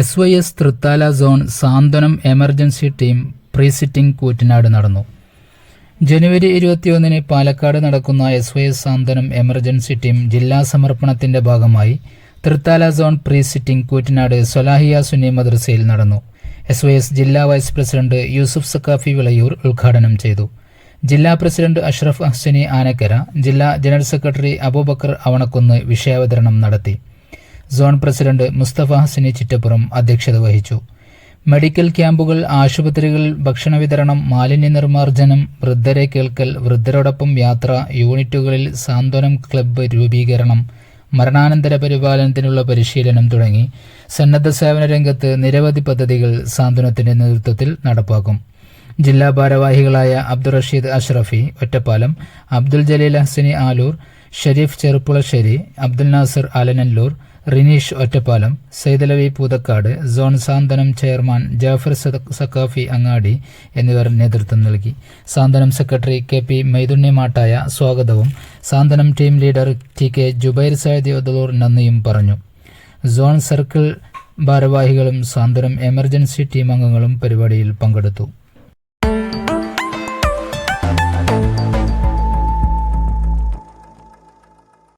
S Y S Thrithala zone Santhwanam emergency team പ്രീസിറ്റിംഗ് Koottanad നടന്നു. ജനുവരി ഇരുപത്തിയൊന്നിന് പാലക്കാട് നടക്കുന്ന S Y S Santhwanam emergency team ജില്ലാ സമർപ്പണത്തിന്റെ ഭാഗമായി തൃത്താല സോൺ പ്രീസിറ്റിംഗ് കൂറ്റനാട് സൊലാഹിയ സുന്നി മദ്രസയിൽ നടന്നു. എസ് വൈ എസ് ജില്ലാ വൈസ് പ്രസിഡന്റ് യൂസുഫ് സക്കാഫി വിളയൂർ ഉദ്ഘാടനം ചെയ്തു. ജില്ലാ പ്രസിഡന്റ് അഷ്റഫ് അഹ്സനി ആനക്കര ജില്ലാ ജനറൽ സെക്രട്ടറി അബൂബക്കർ അവണക്കുന്ന് വിഷയാവതരണം നടത്തി. സോൺ പ്രസിഡന്റ് മുസ്തഫ ഹസനി ചിറ്റപ്പുറം അധ്യക്ഷത വഹിച്ചു. മെഡിക്കൽ ക്യാമ്പുകൾ ആശുപത്രികൾ ഭക്ഷണ വിതരണം മാലിന്യ നിർമ്മാർജനം വൃദ്ധരെ കേൾക്കൽ വൃദ്ധരോടൊപ്പം യാത്ര യൂണിറ്റുകളിൽ സാന്ത്വനം ക്ലബ്ബ് രൂപീകരണം മരണാനന്തര പരിപാലനത്തിനുള്ള പരിശീലനം തുടങ്ങി. സന്നദ്ധ സേവന രംഗത്ത് നിരവധി പദ്ധതികൾ സാന്ത്വനത്തിന്റെ നേതൃത്വത്തിൽ നടപ്പാക്കും. ജില്ലാ ഭാരവാഹികളായ അബ്ദുൾ റഷീദ് അഷ്റഫി ഒറ്റപ്പാലം അബ്ദുൽ ജലീൽ ഹസനി ആലൂർ ഷരീഫ് ചെറുപ്പുളശ്ശേരി അബ്ദുൽ നാസർ ആലനല്ലൂർ റിനീഷ് ഒറ്റപ്പാലം സൈതലവി പൂതക്കാട് സോൺ സാന്ത്വനം ചെയർമാൻ ജാഫർ സക്കാഫി അങ്ങാടി എന്നിവർ നേതൃത്വം നൽകി. സാന്ത്വനം സെക്രട്ടറി കെ പി മൈതുണ്യമാട്ടായ സ്വാഗതവും Santhwanam team leader T K Jubair Saeed Othalur നന്ദിയും പറഞ്ഞു. സോൺ സർക്കിൾ ഭാരവാഹികളും സാന്ത്വനം എമർജൻസി ടീം അംഗങ്ങളും പരിപാടിയിൽ പങ്കെടുത്തു.